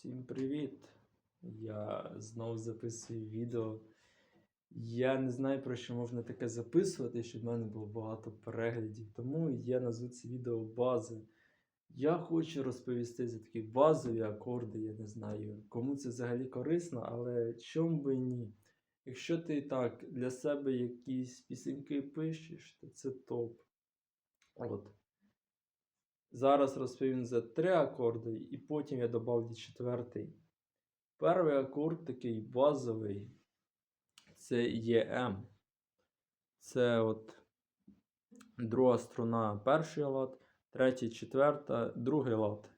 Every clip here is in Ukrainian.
Всім привіт! Я знову записую відео. Я не знаю, про що можна таке записувати, щоб в мене було багато переглядів. Тому я назву це відео бази. Я хочу розповісти за такі базові акорди, я не знаю, кому це взагалі корисно, але чому би ні. Якщо ти так для себе якісь пісеньки пишеш, то це топ. От. Зараз розповім за три акорди, і потім я додав четвертий. Перший акорд такий базовий. Це ЄМ. Це от друга струна перший лад, третя, четверта, другий лад.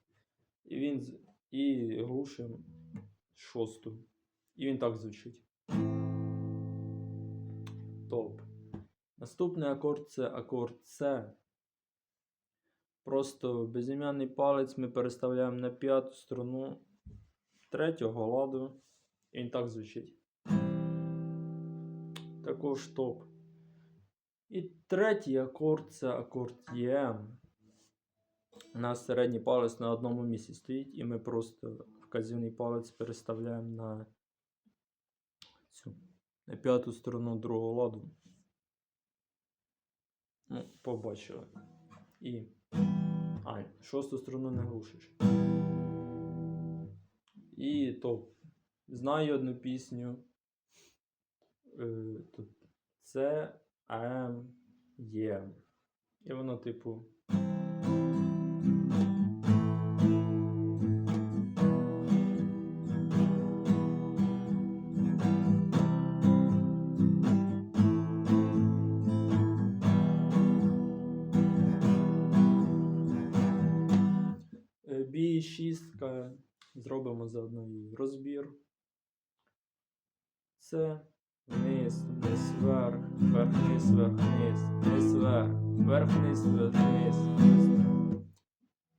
І він і глушим шосту. І він так звучить. Топ. Наступний акорд це акорд С. Просто безім'яний палець ми переставляємо на п'яту струну третього ладу. І він так звучить. Також топ. І третій акорд це акорд ЄМ. У нас середній палець на одному місці стоїть, і ми просто вказівний палець переставляємо на цю на п'яту сторону другого ладу. Ну, побачили. І. А, шосту струну не рушиш. І топ. Знаю одну пісню. Е, Це АМ Є. І воно, типу. Бій шістка. Зробимо заодно і розбір. Це вниз, вниз, вверх, вверх, вниз, вверх, вниз, вниз, вверх, вверх, вниз, вверх, вниз, вниз,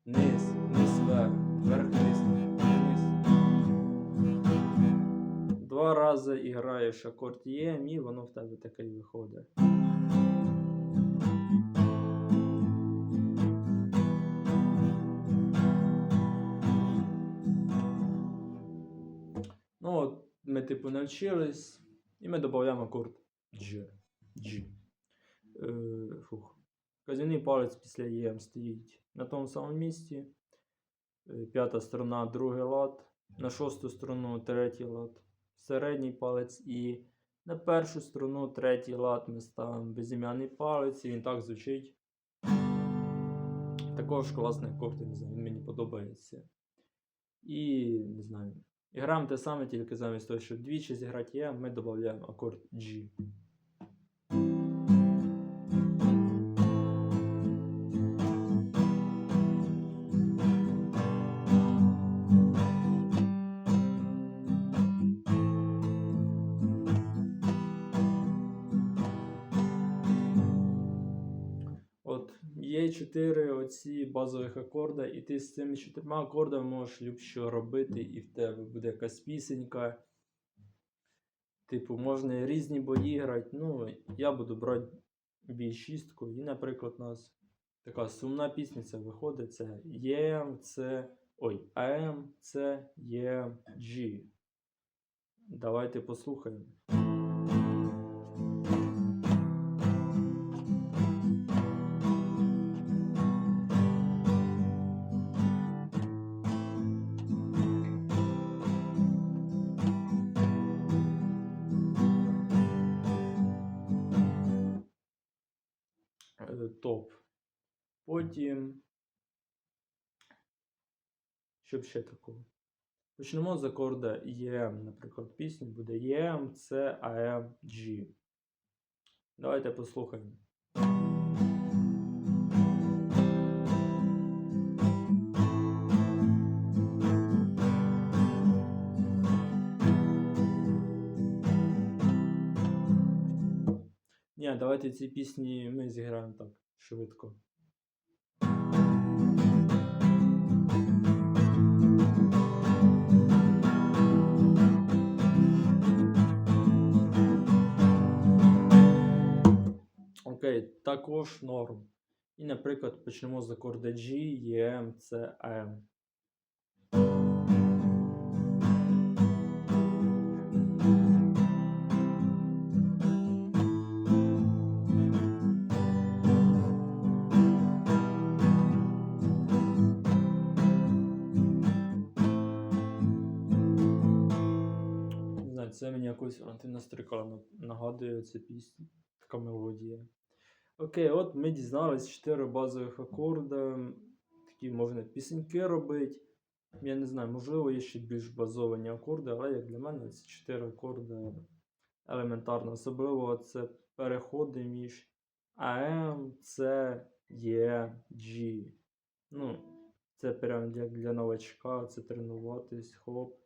вниз, вниз, вверх, вверх, вниз, вниз. Два рази і граєш акорд Є, і воно в тебе таке і виходить. Ми, типу, навчились, і ми додаємо акорд G. G. Е, фух. Казівний палець після ЄМ стоїть на тому самому місці. Е, П'ята сторона, другий лад. На шосту струну третій лад. Середній палець і на першу струну третій лад ми ставимо безім'яний палець, і він так звучить. Також класний акорд, не знаю, він мені подобається. І не знаю. Граємо те саме, тільки замість того, щоб двічі зіграти Е, ми додаємо акорд G. чотири оці базових акорда, і ти з цими чотирма акордами можеш любщо робити, і в тебе буде якась пісенька. Типу, можна різні бої грати. Ну, я буду брати бій шістку. І, наприклад, у нас така сумна пісниця виходить: це ЄМ, С, ой, АМ, С, ЄМ, G. Давайте послухаємо. Топ. Потім. Щоб ще такого. Почнемо з акорда EM, наприклад, пісня буде EM, C, AM, G. Давайте послухаємо. Ні, давайте ці пісні ми зіграємо так швидко. Окей, також норм. І, наприклад, почнемо з акорда G, E, M, C, M. Оце мені якось Валентина Стрикала нагадує ця пісня, така мелодія. Окей, от ми дізнались 4 базових акорда. Такі можна пісеньки робити. Я не знаю, можливо, є ще більш базовані акорди, але як для мене ці 4 акорди елементарно. Особливо це переходи між АМ, С, Е, G. Ну, це прям як для новачка, це тренуватись, хоп.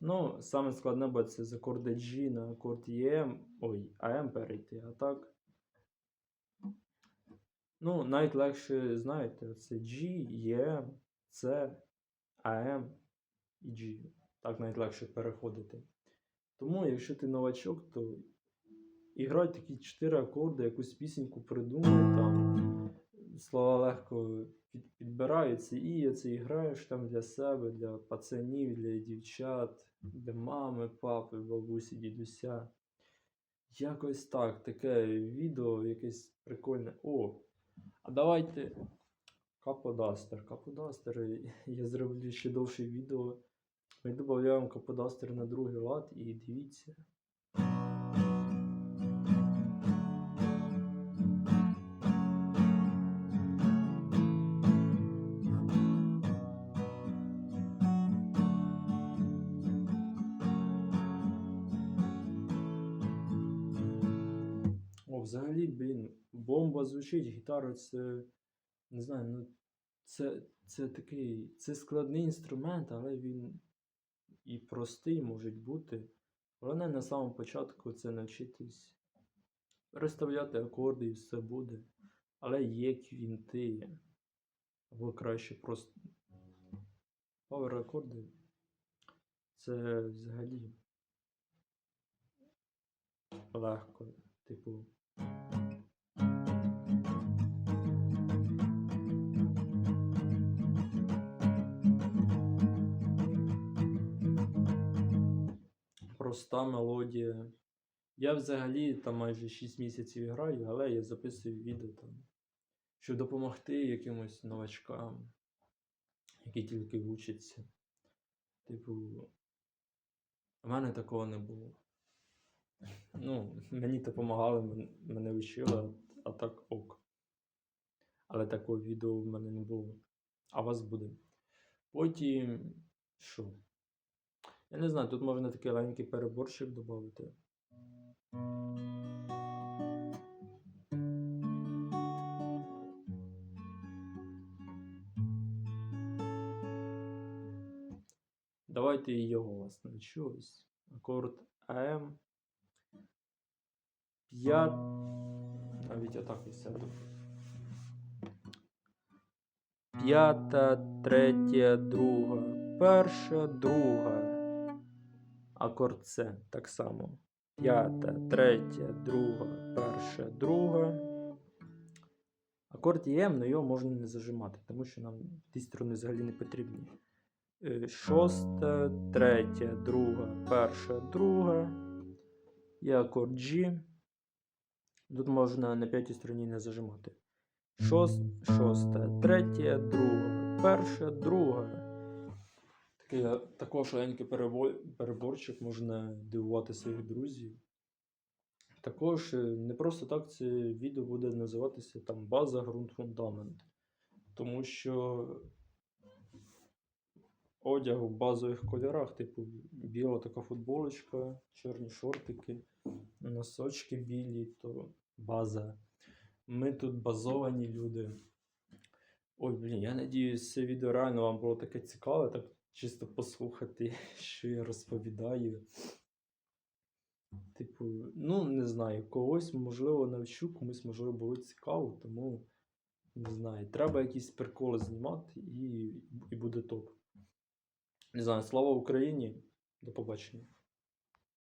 Ну, саме складне буде це з акорда G на акорд EM, ой, AM перейти, а так. Ну, навіть легше, знаєте, це G, EM, C, AM і G. Так навіть легше переходити. Тому, якщо ти новачок, то і грай такі чотири акорди, якусь пісеньку придумай там. Слова легко підбираються, і це граєш там для себе, для пацанів, для дівчат, для мами, папи, бабусі, дідуся. Якось так, таке відео, якесь прикольне. О! А давайте. Каподастер. Каподастер. Я зроблю ще довше відео. Ми додаємо каподастер на другий лад і дивіться. Взагалі, блін, бомба звучить, гітара це. Не знаю, ну це, це такий. Це складний інструмент, але він і простий може бути. Головне на самому початку це навчитись розставляти акорди і все буде. Але є квінти. Або краще просто. Павер акорди. Це взагалі легко. Типу. Проста мелодія. Я взагалі там майже 6 місяців граю, але я записую відео там, щоб допомогти якимось новачкам, які тільки вчаться. Типу, в мене такого не було. Ну, мені допомагали, мене вчили, а так ок. Але такого відео в мене не було. А вас буде. Потім. Що? Я не знаю, тут можна такий маленький переборщик додати. Давайте його вас навчу. Ось. Акорд АМ. П'ят. Навіть отак і сяду. П'ята, третя, друга, перша, друга. Акорд С так само. П'ята, третя, друга, перша, друга. Акорд ЄМ, але його можна не зажимати, тому що нам ті струни взагалі не потрібні. Е, Шоста, третя, друга, перша, друга. Є акорд G. Тут можна на п'ятій струні не зажимати. Шост, шоста, третя, друга, перша, друга. Е, також маленький переборчик можна дивувати своїх друзів. Також е, не просто так це відео буде називатися там база, ґрунт, фундамент. Тому що одяг в базових кольорах, типу біла така футболочка, чорні шортики, носочки білі, то база. Ми тут базовані люди. Ой, блін, я надіюсь, це відео реально вам було таке цікаве, так чисто послухати, що я розповідаю. Типу, ну, не знаю, когось, можливо, навчу, комусь, можливо, було цікаво, тому не знаю. Треба якісь приколи знімати і, і буде топ. Не знаю, слава Україні. До побачення.